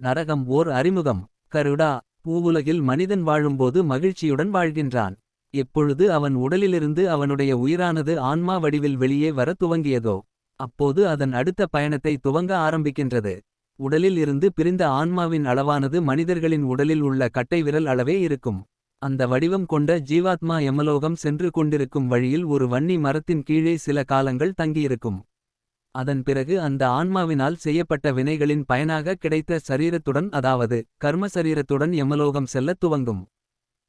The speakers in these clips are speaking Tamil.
நரகம் ஓர் அறிமுகம். கருடா பூவுலகில் மனிதன் வாழும்போது மகிழ்ச்சியுடன் வாழ்கின்றான். எப்பொழுது அவன் உடலிலிருந்து அவனுடைய உயிரானது ஆன்மா வடிவில் வெளியே வர துவங்கியதோ அப்போது அதன் அடுத்த பயணத்தை துவங்க ஆரம்பிக்கின்றது. உடலில் இருந்து பிரிந்த ஆன்மாவின் அளவானது மனிதர்களின் உடலில் உள்ள கட்டை விரல் அளவே இருக்கும். அந்த வடிவம் கொண்ட ஜீவாத்மா எமலோகம் சென்று கொண்டிருக்கும் வழியில் ஒரு வன்னி மரத்தின் கீழே சில காலங்கள் தங்கியிருக்கும். அதன் பிறகு அந்த ஆன்மாவினால் செய்யப்பட்ட வினைகளின் பயனாக கிடைத்த சரீரத்துடன் அதாவது கர்ம சரீரத்துடன் எமலோகம் செல்லத் துவங்கும்.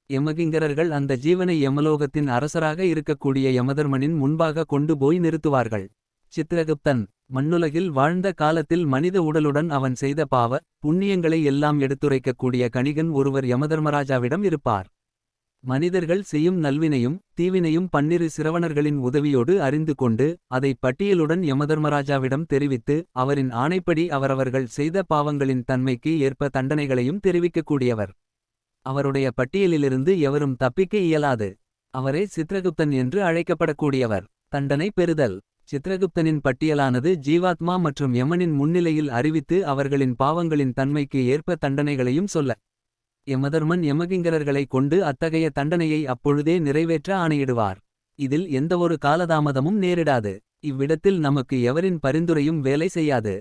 எமகிங்கரர்கள் அந்த ஜீவனை எமலோகத்தின் அரசராக இருக்கக்கூடிய யமதர்மனின் முன்பாக கொண்டு போய் நிறுத்துவார்கள். சித்திரகுப்தன் மண்ணுலகில் வாழ்ந்த காலத்தில் மனித உடலுடன் அவன் செய்த பாவ புண்ணியங்களை எல்லாம் எடுத்துரைக்கக்கூடிய கணிகன் ஒருவர் யமதர்மராஜாவிடம் இருப்பார். மனிதர்கள் செய்யும் நல்வினையும் தீவினையும் பன்னிரு சிரவணர்களின் உதவியோடு அறிந்து கொண்டு அதை பட்டியலுடன் யமதர்மராஜாவிடம் தெரிவித்து அவரின் ஆணைப்படி அவரவர்கள் செய்த பாவங்களின் தன்மைக்கு ஏற்ப தண்டனைகளையும் தெரிவிக்கக்கூடியவர் அவருடைய பட்டியலிலிருந்து எவரும் தப்பிக்க இயலாது. அவரே சித்ரகுப்தன் என்று அழைக்கப்படக்கூடியவர். தண்டனை பெறுதல். சித்ரகுப்தனின் பட்டியலானது ஜீவாத்மா மற்றும் யமனின் முன்னிலையில் அறிவித்து அவர்களின் பாவங்களின் தன்மைக்கு ஏற்ப தண்டனைகளையும் சொல்ல. யமதர்மன் யமகிங்கரர்களை கொண்டு அத்தகைய தண்டனையை அப்பொழுதே நிறைவேற்ற ஆணையிடுவார். இதில் எந்தவொரு காலதாமதமும் நேரிடாது. இவ்விடத்தில் நமக்கு எவரின் பரிந்துரையும் வேலை செய்யாது.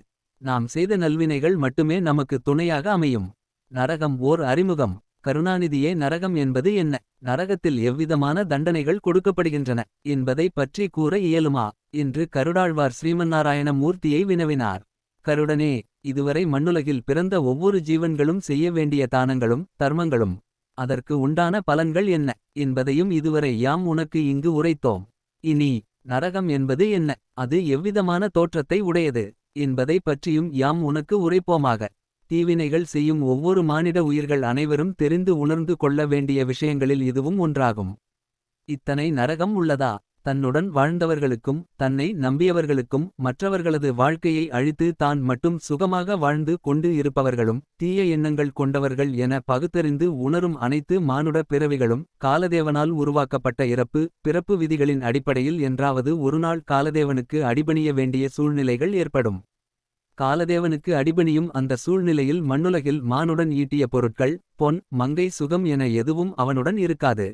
நாம் செய்த நல்வினைகள் மட்டுமே நமக்கு துணையாக அமையும். நரகம் ஓர் அறிமுகம். கருணாநிதியே நரகம் என்பது என்ன? நரகத்தில் எவ்விதமான தண்டனைகள் கொடுக்கப்படுகின்றன? என்பதை பற்றி கூற இயலுமா? என்று கருடாழ்வார் ஸ்ரீமன்னாராயண மூர்த்தியை வினவினார். கருடனே இதுவரை மண்ணுலகில் பிறந்த ஒவ்வொரு ஜீவன்களும் செய்ய வேண்டிய தானங்களும் தர்மங்களும். அதற்கு உண்டான பலன்கள் என்ன? என்பதையும் இதுவரை யாம் உனக்கு இங்கு உரைத்தோம். இனி நரகம் என்பது என்ன? அது எவ்விதமான தோற்றத்தை உடையது? என்பதை பற்றியும் யாம் உனக்கு உரைப்போமாக. தீவினைகள் செய்யும் ஒவ்வொரு மானிட உயிர்கள் அனைவரும் தெரிந்து உணர்ந்து கொள்ள வேண்டிய விஷயங்களில் இதுவும் ஒன்றாகும். இத்தனை நரகம் உள்ளதா? தன்னுடன் வாழ்ந்தவர்களுக்கும் தன்னை நம்பியவர்களுக்கும் மற்றவர்களது வாழ்க்கையை அழித்து தான் மட்டும் சுகமாக வாழ்ந்து கொண்டு இருப்பவர்களும் தீய எண்ணங்கள் கொண்டவர்கள் என பகுத்தறிந்து உணரும் அனைத்து மானுட பிறவிகளும் காலதேவனால் உருவாக்கப்பட்ட இறப்பு பிறப்பு விதிகளின் அடிப்படையில் என்றாவது ஒருநாள் காலதேவனுக்கு அடிபணிய வேண்டிய சூழ்நிலைகள் ஏற்படும். காலதேவனுக்கு அடிபணியும் அந்த சூழ்நிலையில் மண்ணுலகில் மானுடன் ஈட்டிய பொருட்கள் பொன் மங்கை சுகம் என எதுவும் அவனுடன் இருக்காது.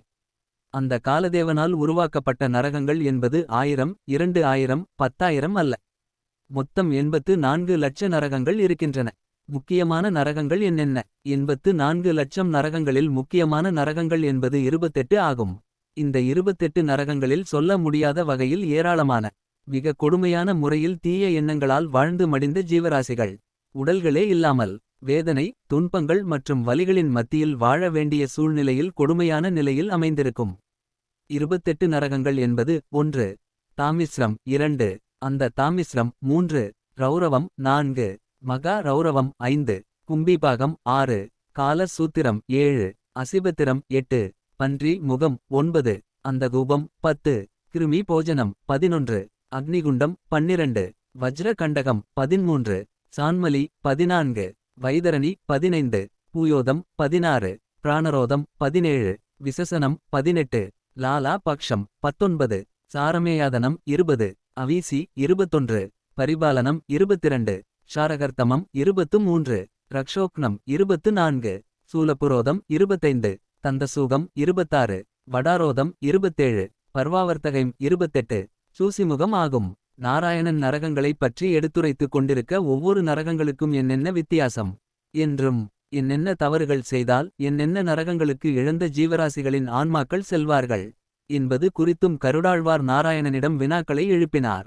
அந்த காலதேவனால் உருவாக்கப்பட்ட நரகங்கள் என்பது ஆயிரம் இரண்டு ஆயிரம் பத்தாயிரம் அல்ல. மொத்தம் எண்பத்து நான்கு லட்ச நரகங்கள் இருக்கின்றன. முக்கியமான நரகங்கள் என்னென்ன? எண்பத்து நான்கு லட்சம் நரகங்களில் முக்கியமான நரகங்கள் என்பது இருபத்தெட்டு ஆகும். இந்த இருபத்தெட்டு நரகங்களில் சொல்ல முடியாத வகையில் ஏராளமான மிக கொடுமையான முறையில் தீய எண்ணங்களால் வாழ்ந்து மடிந்த ஜீவராசிகள். உடல்களே இல்லாமல் வேதனை துன்பங்கள் மற்றும் வலிகளின் மத்தியில் வாழ வேண்டிய சூழ்நிலையில் கொடுமையான நிலையில் அமைந்திருக்கும். இருபத்தெட்டு நரகங்கள் என்பது ஒன்று. தாமிஸ்ரம் இரண்டு. அந்த தாமிஸ்ரம் மூன்று. ரௌரவம் நான்கு. மகா ரௌரவம் ஐந்து. கும்பிபாகம் ஆறு. கால சூத்திரம் ஏழு. அசிபத்திரம் எட்டு. பன்றி முகம் ஒன்பது. அந்த கூபம் பத்து. கிருமி போஜனம் பதினொன்று. அக்னிகுண்டம் பன்னிரண்டு. வஜ்ர கண்டகம் பதிமூன்று. சான்மலி பதினான்கு. வைதரணி பதினைந்து. பூயோதம் பதினாறு. பிராணரோதம் பதினேழு. விசசனம் பதினெட்டு. லாலா பக்ஷம் பத்தொன்பது சாரமேயாதனம் இருபது அவீசி இருபத்தொன்று பரிபாலனம் இருபத்திரண்டு ஷாரகர்த்தமம் இருபத்து மூன்று ரக்ஷோக்னம் இருபத்து நான்கு சூலபுரோதம் இருபத்தைந்து தந்தசூகம் இருபத்தாறு வடாரோதம் இருபத்தேழு பர்வாவர்த்தகம் இருபத்தெட்டு சூசிமுகம் ஆகும். நாராயணன் நரகங்களைப் பற்றி எடுத்துரைத்துக் கொண்டிருக்க ஒவ்வொரு நரகங்களுக்கும் என்னென்ன வித்தியாசம்? என்றும் என்னென்ன தவறுகள் செய்தால் என்னென்ன நரகங்களுக்கு இழந்த ஜீவராசிகளின் ஆன்மாக்கள் செல்வார்கள் என்பது குறித்தும் கருடாழ்வார் நாராயணனிடம் வினாக்களை எழுப்பினார்.